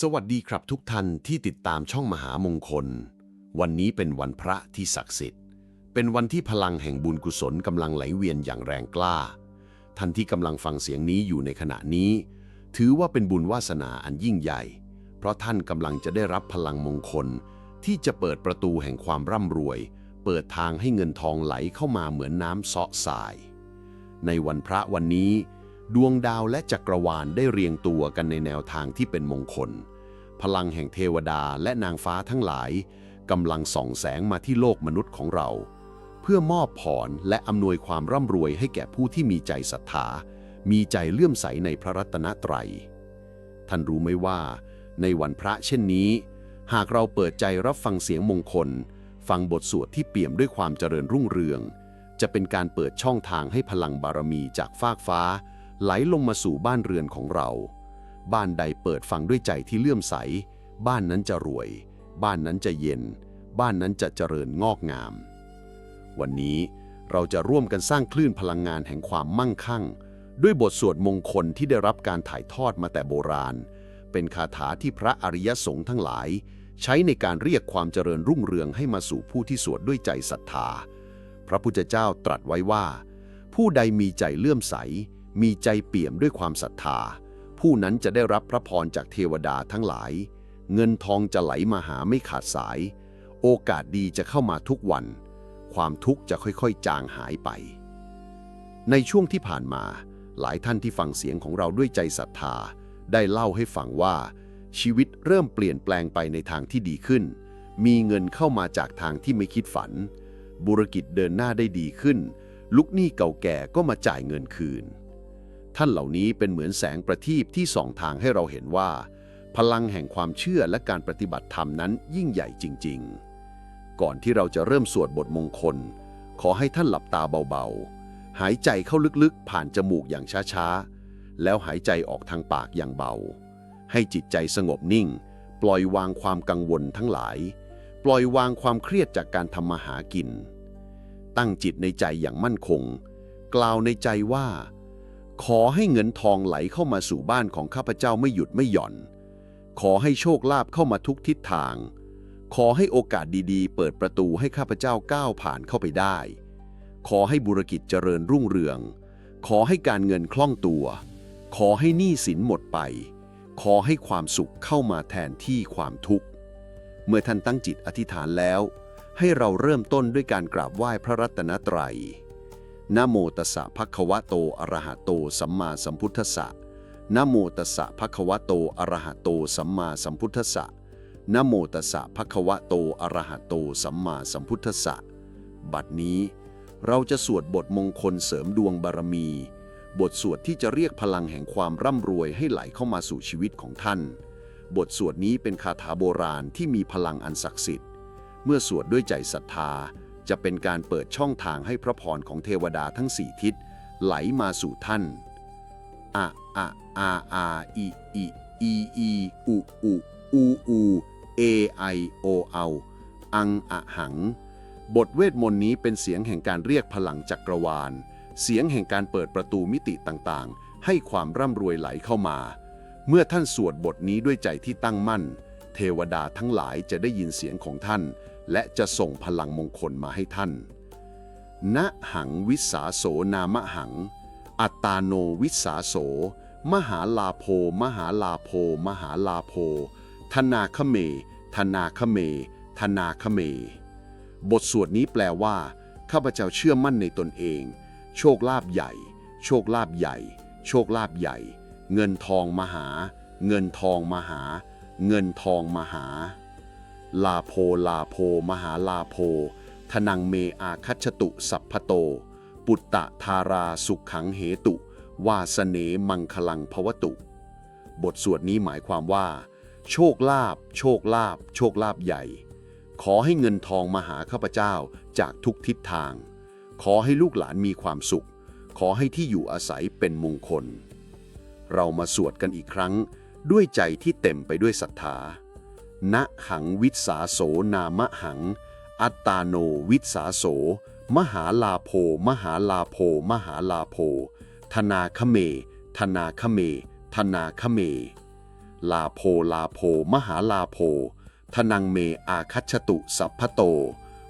สวัสดีครับทุกท่านที่ติดตามช่องมหามงคล วันนี้เป็นวันพระที่ศักดิ์สิทธิ์ เป็นวันที่พลังแห่งบุญกุศลกำลังไหลเวียนอย่างแรงกล้า ท่านที่กำลังฟังเสียงนี้อยู่ในขณะนี้ ถือว่าเป็นบุญวาสนาอันยิ่งใหญ่ เพราะท่านกำลังจะได้รับพลังมงคล ที่จะเปิดประตูแห่งความร่ำรวย เปิดทางให้เงินทองไหลเข้ามาเหมือนน้ำเซาะสาย ในวันพระวันนี้ ดวงดาวและจักรวาลได้เรียงตัวกันในแนวทางที่เป็นมงคล พลังแห่งเทวดาและนางฟ้าทั้งหลายกำลังส่องแสงมาที่โลกมนุษย์ของเรา เพื่อมอบผรและอำนวยความร่ำรวยให้แก่ผู้ที่มีใจศรัทธา มีใจเลื่อมใสในพระรัตนตรัย ท่านรู้ไหมว่า ในวันพระเช่นนี้ หากเราเปิดใจรับฟังเสียงมงคล ฟังบทสวดที่เปี่ยมด้วยความเจริญรุ่งเรือง จะเป็นการเปิดช่องทางให้พลังบารมีจากฟากฟ้า ไหลลงมาสู่บ้านเรือนของเรา บ้านใดเปิดฟังด้วยใจที่เลื่อมใส บ้านนั้นจะรวย บ้านนั้นจะเย็น บ้านนั้นจะเจริญงอกงาม วันนี้เราจะร่วมกันสร้างคลื่นพลังงานแห่งความมั่งคั่ง ด้วยบทสวดมงคลที่ได้รับการถ่ายทอดมาแต่โบราณ เป็นคาถาที่พระอริยสงฆ์ทั้งหลาย ใช้ในการเรียกความเจริญรุ่งเรืองให้มาสู่ผู้ที่สวดด้วยใจศรัทธา พระพุทธเจ้าตรัสไว้ว่า ผู้ใดมีใจเลื่อมใส มีใจเปี่ยมด้วยความศรัทธา ผู้นั้นจะได้รับพระพรจากเทวดาทั้งหลาย เงินทองจะไหลมาหาไม่ขาดสาย โอกาสดีจะเข้ามาทุกวัน ความทุกข์จะค่อยๆ จางหายไป ในช่วงที่ผ่านมา หลายท่านที่ฟังเสียงของเราด้วยใจศรัทธา ได้เล่าให้ฟังว่า ชีวิตเริ่มเปลี่ยนแปลงไปในทางที่ดีขึ้น มีเงินเข้ามาจากทางที่ไม่คิดฝัน บุรกิจเดินหน้าได้ดีขึ้นลูกหนี้เก่าแก่ก็มาจ่ายเงินคืน ท่านเหล่านี้เป็นเหมือนแสงประทีปที่ส่องทางให้เราเห็นว่า พลังแห่งความเชื่อและการปฏิบัติธรรมนั้นยิ่งใหญ่จริง ๆ ก่อนที่เราจะเริ่มสวดบทมงคล ขอให้ท่านหลับตาเบาๆ หายใจเข้าลึกๆ ผ่านจมูกอย่างช้าๆ แล้วหายใจออกทางปากอย่างเบา ให้จิตใจสงบนิ่ง ปล่อยวางความกังวลทั้งหลาย ปล่อยวางความเครียดจากการทำมาหากิน ตั้งจิตในใจอย่างมั่นคง กล่าวในใจว่า ขอให้เงินทองไหลเข้ามาสู่บ้านของข้าพเจ้าไม่หยุดไม่หย่อน ขอให้โชคลาภเข้ามาทุกทิศทาง ขอให้โอกาสดีๆ เปิดประตูให้ข้าพเจ้าก้าวผ่านเข้าไปได้ ขอให้บุรกิจเจริญรุ่งเรือง ขอให้การเงินคล่องตัว ขอให้หนี้สินหมดไป ขอให้ความสุขเข้ามาแทนที่ความทุกข์ เมื่อท่านตั้งจิตอธิษฐานแล้ว ให้เราเริ่มต้นด้วยการกราบไหว้พระรัตนตรัย นะโมตัสสะภะคะวะโตอะระหะโต สัมมาสัมพุทธัสสะนะโมตัสสะภะคะวะโตอะระหะโต สัมมาสัมพุทธัสสะนะโมตัสสะภะคะวะโตอะระหะโต สัมมาสัมพุทธัสสะบัดนี้ เราจะสวดบทมงคลเสริมดวงบารมี บทสวดที่จะเรียกพลังแห่งความร่ำรวยให้ไหลเข้ามาสู่ชีวิตของท่าน บทสวดนี้เป็นคาถาโบราณที่มีพลังอันศักดิ์สิทธิ์ เมื่อสวดด้วยใจศรัทธา จะเป็นการเปิดช่องทางให้พระพรของเทวดาทั้งสี่ทิศ ไหลมาสู่ท่านอะอะอาอาอีอีอีอีอุอุอูอูเอไอโอเอาอังอะหัง บทเวทมนต์นี้เป็นเสียงแห่งการเรียกพลังจักรวาล เสียงแห่งการเปิดประตูมิติต่างๆ ให้ความร่ำรวยไหลเข้ามา เมื่อท่านสวดบทนี้ด้วยใจที่ตั้งมั่น เทวดาทั้งหลายจะได้ยินเสียงของท่าน และจะส่งพลังมงคลมาให้ท่าน ณหังวิสาโสนามหัง อัตตาโนวิสาโส มหาลาโพ มหาลาโพ มหาลาโพ ธนาคเม ธนาคเม ธนาคเม บทสวดนี้แปลว่า ข้าพเจ้าเชื่อมั่นในตนเอง โชคลาภใหญ่ โชคลาภใหญ่ โชคลาภใหญ่ เงินทองมหา เงินทองมหา เงินทองมหา ลาโพลาโพ มหาลาโพ ทนังเมอาคัจฉตุสัพพโต ปุตตะทาราสุขขังเหตุ วาสเนมังคลังภวตุ บทสวดนี้หมายความว่า โชคลาภโชคลาภโชคลาภใหญ่ ขอให้เงินทองมาหาข้าพเจ้าจากทุกทิศทาง ขอให้ลูกหลานมีความสุข ขอให้ที่อยู่อาศัยเป็นมงคล เรามาสวดกันอีกครั้งด้วยใจที่เต็มไปด้วยศรัทธา ณหังวิสาโสนามหัง อัตตาโนวิสาโส มหาลาโพ มหาลาโพ มหาลาโพ ธนาคเม ธนาคเม ธนาคเม ลาโพลาโพ มหาลาโพทนังเมอาคัชตุสัพพโต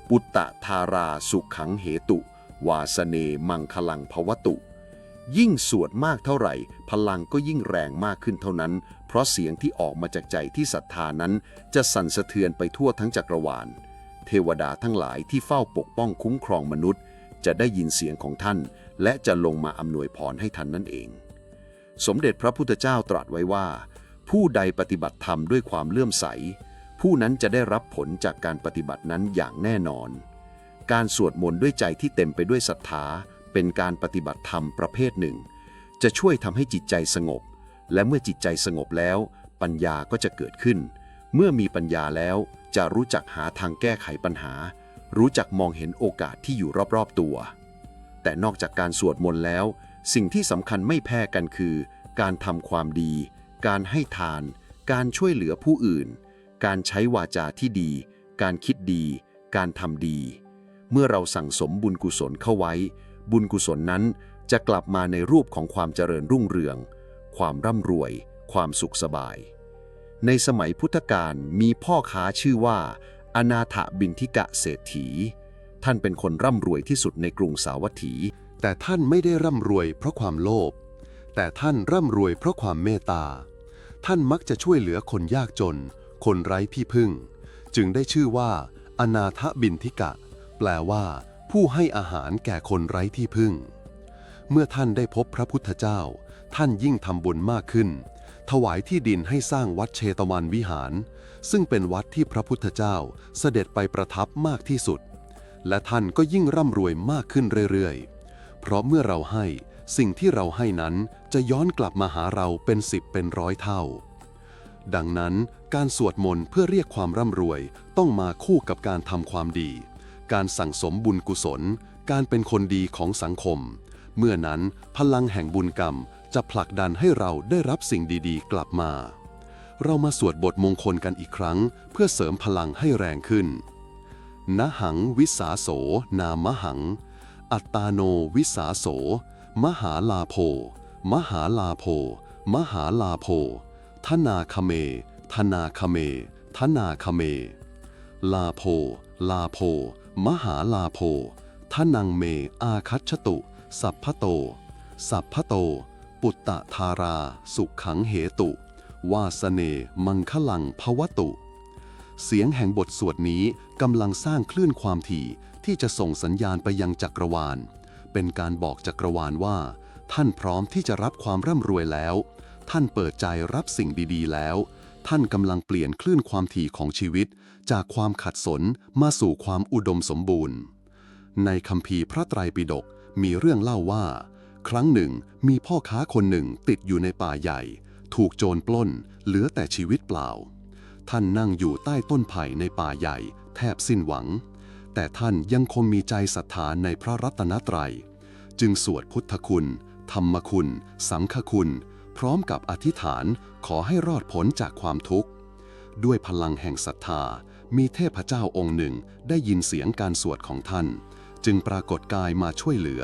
ปุตตะทาราสุขังเหตุ วาสเนมังคลังภวตุ ยิ่งสวดมากเท่าไหร่ พลังก็ยิ่งแรงมากขึ้นเท่านั้น เพราะเสียงที่ออกมาจากใจที่ศรัทธานั้น จะสั่นสะเทือนไปทั่วทั้งจักรวาล เทวดาทั้งหลายที่เฝ้าปกป้องคุ้มครองมนุษย์ จะได้ยินเสียงของท่าน และจะลงมาอำนวยพรให้ท่านนั่นเอง สมเด็จพระพุทธเจ้าตรัสไว้ว่า ผู้ใดปฏิบัติธรรมด้วยความเลื่อมใส ผู้นั้นจะได้รับผลจากการปฏิบัตินั้นอย่างแน่นอน การสวดมนต์ด้วยใจที่เต็มไปด้วยศรัทธา เป็นการปฏิบัติธรรมประเภทหนึ่ง จะช่วยทำให้จิตใจสงบ และเมื่อจิตใจสงบแล้ว ปัญญาก็จะเกิดขึ้น เมื่อมีปัญญาแล้วจะรู้จักหาทางแก้ไขปัญหา รู้จักมองเห็นโอกาสที่อยู่รอบๆตัว แต่นอกจากการสวดมนต์แล้ว สิ่งที่สำคัญไม่แพ้กันคือ การทำความดี การให้ทาน การช่วยเหลือผู้อื่น การใช้วาจาที่ดี การคิดดี การทำดี เมื่อเราสั่งสมบุญกุศลเข้าไว้ บุญกุศลนั้นจะกลับมาในรูปของความเจริญรุ่งเรือง ความร่ำรวย ความสุขสบาย ในสมัยพุทธกาลมีพ่อค้าชื่อว่า อนาถบินทิกะเศรษฐี ท่านเป็นคนร่ำรวยที่สุดในกรุงสาวัตถี แต่ท่านไม่ได้ร่ำรวยเพราะความโลภแต่ท่านร่ำรวยเพราะความเมตตา ท่านมักจะช่วยเหลือคนยากจน คนไร้ที่พึ่ง จึงได้ชื่อว่า อนาถบินทิกะ แปลว่า ผู้ให้อาหารแก่คนไร้ที่พึ่ง เมื่อท่านได้พบพระพุทธเจ้า ท่านยิ่งทำบุญมากขึ้น ถวายที่ดินให้สร้างวัดเชตวันวิหาร ซึ่งเป็นวัดที่พระพุทธเจ้าเสด็จไปประทับมากที่สุด และท่านก็ยิ่งร่ำรวยมากขึ้นเรื่อยๆ เพราะเมื่อเราให้สิ่งที่เราให้นั้นจะย้อนกลับมาหาเราเป็นสิบเป็นร้อยเท่า ดังนั้นการสวดมนต์เพื่อเรียกความร่ำรวยต้องมาคู่กับการทำความดี การสั่งสมบุญกุศล การเป็นคนดีของสังคม เมื่อนั้นพลังแห่งบุญกรรมจะผลักดันให้เราได้รับสิ่งดีๆ กลับมา เรามาสวดบทมงคลกันอีกครั้ง เพื่อเสริมพลังให้แรงขึ้นนะหังวิสาโส นามหัง อัตตาโนวิสาโส มหาลาโภมหาลาโภมหาลาโภทนาคเม ธนาคเม ธนาคเม ลาโภลาโภ มหาลาโภทนังเม อาคัชตุ สัพพโต สัพพโต ปุตตะทารา สุขังเหตุ วาสเน มังคลังภวตุ เสียงแห่งบทสวดนี้กำลังสร้างคลื่นความถี่ที่จะส่งสัญญาณไปยังจักรวาล เป็นการบอกจักรวาลว่า ท่านพร้อมที่จะรับความร่ำรวยแล้ว ท่านเปิดใจรับสิ่งดี ๆ แล้ว ท่านกำลังเปลี่ยนคลื่นความถี่ของชีวิต จากความขัดสนมาสู่ความอุดมสมบูรณ์ ในคัมภีพระไตรปิฎกมีเรื่องเล่าว่า ครั้งหนึ่งมีพ่อค้าคนหนึ่งติดอยู่ในป่าใหญ่ ถูกโจรปล้น เหลือแต่ชีวิตเปล่า ท่านนั่งอยู่ใต้ต้นไผ่ในป่าใหญ่ แทบสิ้นหวัง แต่ท่านยังคงมีใจศรัทธาในพระรัตนตรัย จึงสวดพุทธคุณ ธรรมคุณ สังฆคุณ พร้อมกับอธิษฐานขอให้รอดพ้นจากความทุกข์ ด้วยพลังแห่งศรัทธา มีเทพเจ้าองค์หนึ่งได้ยินเสียงการสวดของท่าน จึงปรากฏกายมาช่วยเหลือ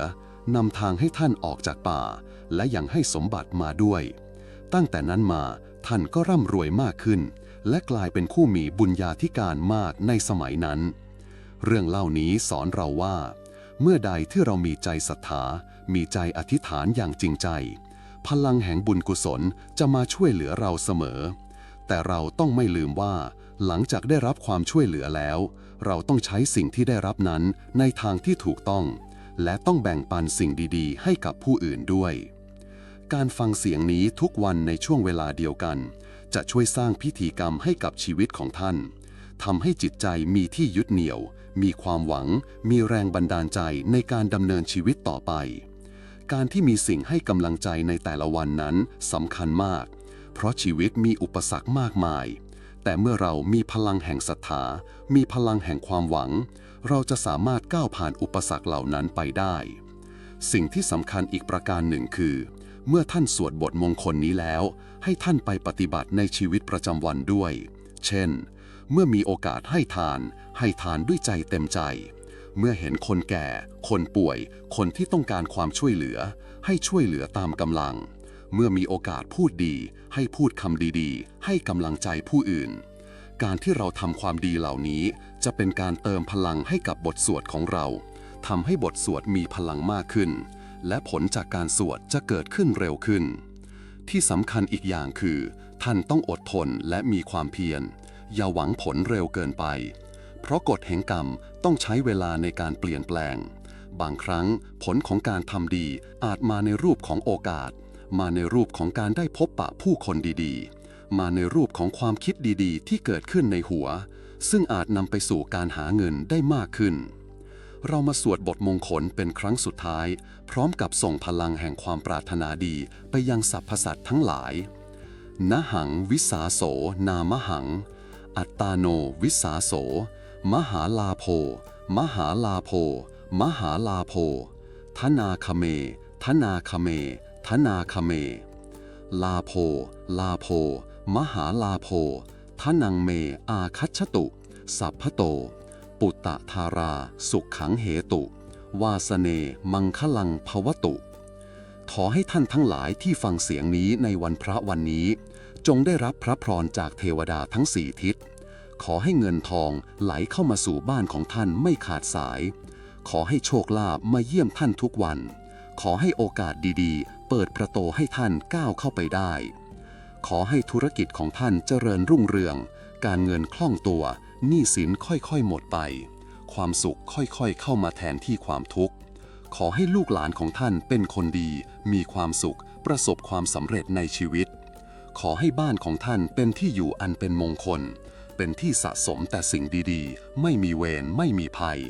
นำทางให้ท่านออกจากป่า และยังให้สมบัติมาด้วย ตั้งแต่นั้นมาท่านก็ร่ำรวยมากขึ้น และกลายเป็นผู้มีบุญญาธิการมากในสมัยนั้น เรื่องเล่านี้สอนเราว่า เมื่อใดที่เรามีใจศรัทธา มีใจอธิษฐานอย่างจริงใจ พลังแห่งบุญกุศลจะมาช่วยเหลือเราเสมอ แต่เราต้องไม่ลืมว่า หลังจากได้รับความช่วยเหลือแล้ว เราต้องใช้สิ่งที่ได้รับนั้นในทางที่ถูกต้อง และต้องแบ่งปันสิ่งดีๆ ให้กับผู้อื่นด้วย การฟังเสียงนี้ทุกวันในช่วงเวลาเดียวกัน จะช่วยสร้างพิธีกรรมให้กับชีวิตของท่านทำให้จิตใจมีที่ยึดเหนี่ยว มีความหวัง มีแรงบันดาลใจในการดำเนินชีวิตต่อไป การที่มีสิ่งให้กำลังใจในแต่ละวันนั้นสำคัญมาก เพราะชีวิตมีอุปสรรคมากมาย แต่เมื่อเรามีพลังแห่งศรัทธา มีพลังแห่งความหวัง เราจะสามารถก้าวผ่านอุปสรรคเหล่านั้นไปได้ สิ่งที่สำคัญอีกประการหนึ่งคือ เมื่อท่านสวดบทมงคลนี้แล้ว ให้ท่านไปปฏิบัติในชีวิตประจำวันด้วย เช่น เมื่อมีโอกาสให้ทาน ให้ทานด้วยใจเต็มใจ เมื่อเห็นคนแก่ คนป่วย คนที่ต้องการความช่วยเหลือ ให้ช่วยเหลือตามกำลัง เมื่อมีโอกาสพูดดี ให้พูดคำดีๆ ให้กำลังใจผู้อื่น การที่เราทำความดีเหล่านี้ จะเป็นการเติมพลังให้กับบทสวดของเราทำให้บทสวดมีพลังมากขึ้น และผลจากการสวดจะเกิดขึ้นเร็วขึ้น ที่สำคัญอีกอย่างคือ ท่านต้องอดทนและมีความเพียรอย่าหวังผลเร็วเกินไป ราะกฎแห่งกรรมต้องใช้เวลาในการเปลี่ยนแปลง บางครั้งผลของการทำดีอาจมาในรูปของโอกาส มาในรูปของการได้พบปะผู้คนดีๆ มาในรูปของความคิดดีๆ ที่เกิดขึ้นในหัว ซึ่งอาจนำไปสู่การหาเงินได้มากขึ้น เรามาสวดบทมงคลเป็นครั้งสุดท้าย พร้อมกับส่งพลังแห่งความปรารถนาดีไปยังสรรพสัตว์ทั้งหลายนหังวิสาโส นามหัง อัตตาโน วิสาโส มหาลาโภมหาลาโภมหาลาโภทนาคเมทนาคเมทนาคเม ลาโภลาโภมหาลาโภทนังเม อาคัชตุ สัพพโต ปุตตะธารา สุขขังเหตุ วาสเน มังคลังภวตุ ขอให้ท่านทั้งหลายที่ฟังเสียงนี้ในวันพระวันนี้ จงได้รับพระพรจากเทวดาทั้งสี่ทิศ ขอให้เงินทองไหลเข้ามาสู่บ้านของท่านไม่ขาดสาย ขอให้โชคลาภมาเยี่ยมท่านทุกวัน ขอให้โอกาสดีๆ เปิดประตูให้ท่านก้าวเข้าไปได้ ขอให้ธุรกิจของท่านเจริญรุ่งเรือง การเงินคล่องตัวหนี้สินค่อยๆหมดไป ความสุขค่อยๆเข้ามาแทนที่ความทุกข์ ขอให้ลูกหลานของท่านเป็นคนดี มีความสุข ประสบความสำเร็จในชีวิต ขอให้บ้านของท่านเป็นที่อยู่อันเป็นมงคล เป็นที่สะสมแต่สิ่งดีๆ ไม่มีเวรไม่มีภัย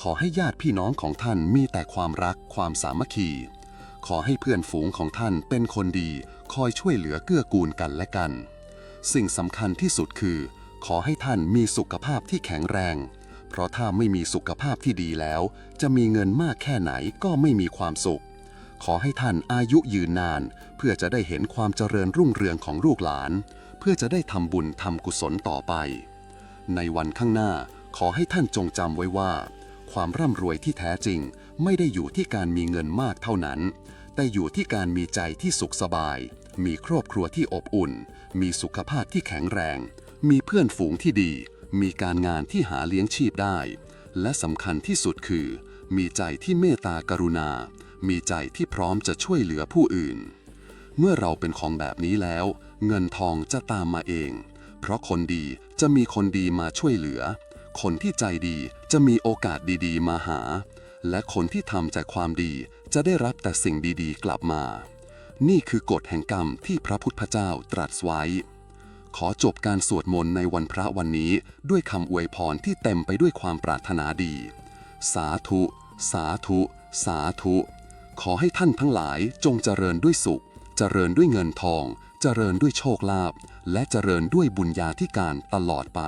ขอให้ญาติพี่น้องของท่านมีแต่ความรักความสามัคคี ขอให้เพื่อนฝูงของท่านเป็นคนดี คอยช่วยเหลือเกื้อกูลกันและกัน สิ่งสำคัญที่สุดคือ ขอให้ท่านมีสุขภาพที่แข็งแรง เพราะถ้าไม่มีสุขภาพที่ดีแล้ว จะมีเงินมากแค่ไหนก็ไม่มีความสุข ขอให้ท่านอายุยืนนาน เพื่อจะได้เห็นความเจริญรุ่งเรืองของลูกหลาน พื่อจะได้ทำบุญทำกุศลต่อไป ในวันข้างหน้าขอให้ท่านจงจำไว้ว่า ความร่ำรวยที่แท้จริงไม่ได้อยู่ที่การมีเงินมากเท่านั้น แต่อยู่ที่การมีใจที่สุขสบาย มีครอบครัวที่อบอุ่น มีสุขภาพที่แข็งแรง มีเพื่อนฝูงที่ดี มีการงานที่หาเลี้ยงชีพได้ และสำคัญที่สุดคือ มีใจที่เมตตากรุณา มีใจที่พร้อมจะช่วยเหลือผู้อื่น เมื่อเราเป็นของแบบนี้แล้ว เงินทองจะตามมาเอง เพราะคนดีจะมีคนดีมาช่วยเหลือ คนที่ใจดีจะมีโอกาสดีๆ มาหา และคนที่ทำแต่ความดีจะได้รับแต่สิ่งดีๆ กลับมา นี่คือกฎแห่งกรรมที่พระพุทธเจ้าตรัสไว้ ขอจบการสวดมนต์ในวันพระวันนี้ด้วยคำอวยพรที่เต็มไปด้วยความปรารถนาดี สาธุ สาธุ สาธุ ขอให้ท่านทั้งหลายจงเจริญด้วยสุข เจริญด้วยเงินทอง เจริญด้วยโชคลาภและเจริญด้วยบุญญาธิการตลอดไป